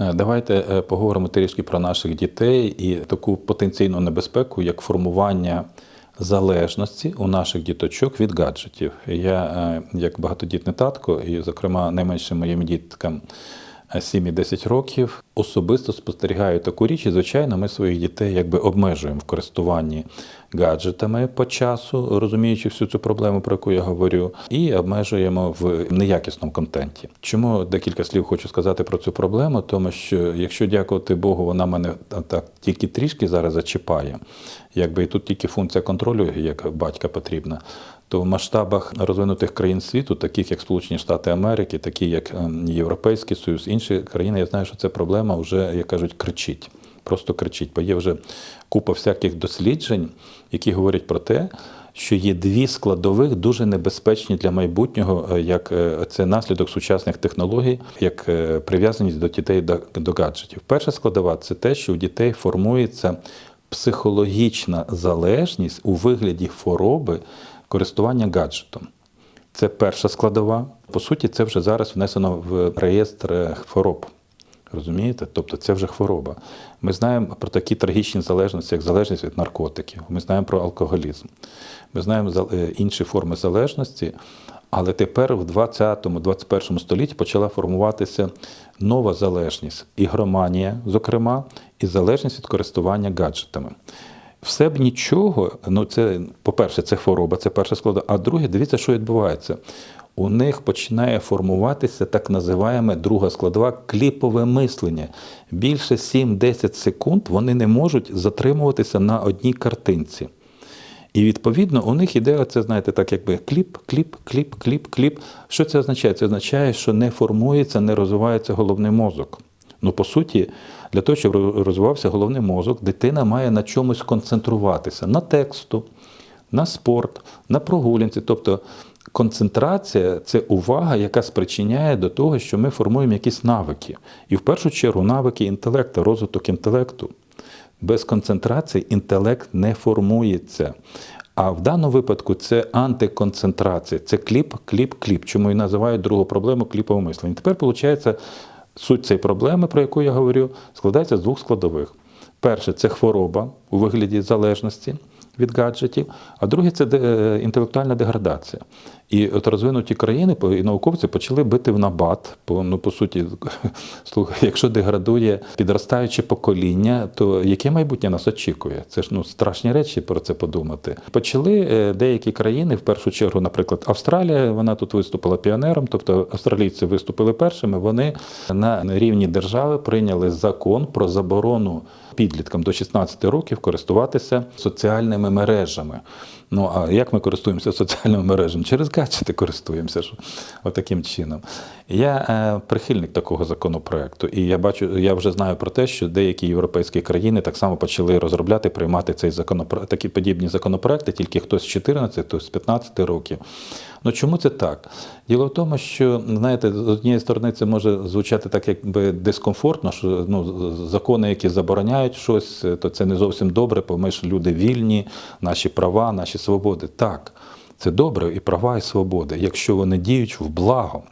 Е, Давайте е, поговоримо трішки про наших дітей і таку потенційну небезпеку, як формування залежності у наших діточок від гаджетів. Я, е, як багатодітний татко, і, зокрема, найменшим моїм діткам е, 7 і 10 років, особисто спостерігаю таку річ, і звичайно, ми своїх дітей якби обмежуємо в користуванні гаджетами по часу, розуміючи всю цю проблему, про яку я говорю, і обмежуємо в неякісному контенті. Чому декілька слів хочу сказати про цю проблему? Тому що, якщо дякувати Богу, вона мене так тільки трішки зараз зачіпає, якби і тут тільки функція контролю, як батька потрібна. То в масштабах розвинутих країн світу, таких як Сполучені Штати Америки, такі як ем, Європейський Союз, інші країни, я знаю, що ця проблема вже, як кажуть, кричить. Просто кричить. Бо є вже купа всяких досліджень, які говорять про те, що є дві складових дуже небезпечні для майбутнього, е, як е, це наслідок сучасних технологій, як е, прив'язаність до дітей до, гаджетів. Перша складова це те, що у дітей формується психологічна залежність у вигляді хвороби користування гаджетом. Це перша складова. По суті, це вже зараз внесено в реєстр хвороб. Розумієте? Тобто це вже хвороба. Ми знаємо про такі трагічні залежності, як залежність від наркотиків. Ми знаємо про алкоголізм. Ми знаємо е, інші форми залежності. Але тепер в 20-21 столітті почала формуватися нова залежність, ігроманія, зокрема, і залежність від користування гаджетами. Все б нічого, ну це, по-перше, це хвороба, це перша склада. А друге, дивіться, що відбувається. У них починає формуватися так називаємо друга складова кліпове мислення. Більше 7-10 секунд вони не можуть затримуватися на одній картинці. І відповідно у них іде оце, знаєте, так якби кліп, кліп, кліп, кліп, кліп. Що це означає? Це означає, що не формується, не розвивається головний мозок. Ну, по суті, для того, щоб розвивався головний мозок, дитина має на чомусь концентруватися на тексту, на спорт, на прогулянці. Тобто концентрація це увага, яка спричиняє до того, що ми формуємо якісь навики. І в першу чергу навики інтелекту, розвиток інтелекту. Без концентрації інтелект не формується. А в даному випадку це антиконцентрація, це кліп, кліп, кліп. Чому і називають другу проблему кліпове мислення. Тепер, виходить, суть цієї проблеми, про яку я говорю, складається з двох складових. Перше це хвороба у вигляді залежності від гаджетів, а друге це інтелектуальна деградація. І от розвинуті країни і науковці почали бити в набат. Бо, ну, по суті, слухай, якщо деградує підростаюче покоління, то яке майбутнє нас очікує? Це ж ну страшні речі про це подумати. Почали е, деякі країни, в першу чергу, наприклад, Австралія, вона тут виступила піонером, тобто австралійці виступили першими. Вони на рівні держави прийняли закон про заборону підліткам до 16 років користуватися соціальними мережами. Ну а як ми користуємося соціальними мережами? Через гаджети користуємося ж отаким чином. Я е, прихильник такого законопроекту, і я бачу, я вже знаю про те, що деякі європейські країни так само почали розробляти, приймати цей законопроект, такі подібні законопроекти, тільки хтось з 14, хтось з 15 років. Ну чому це так? Діло в тому, що знаєте, з однієї сторони це може звучати так, якби дискомфортно, що ну, закони, які забороняють щось, то це не зовсім добре, бо ми ж люди вільні, наші права, наші свободи. Так, це добре і права, і свободи, якщо вони діють в благо.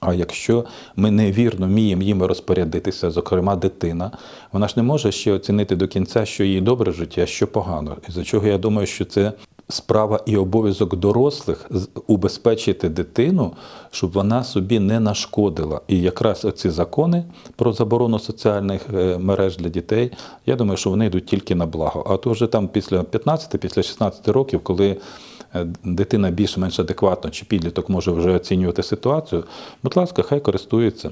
А якщо ми невірно вміємо їми розпорядитися, зокрема дитина, вона ж не може ще оцінити до кінця, що їй добре життя, що погано. І за чого я думаю, що це справа і обов'язок дорослих убезпечити дитину, щоб вона собі не нашкодила. І якраз оці закони про заборону соціальних е, мереж для дітей, я думаю, що вони йдуть тільки на благо. А то вже там після 15, після 16 років, коли дитина більш-менш адекватно чи підліток може вже оцінювати ситуацію, будь ласка, хай користується.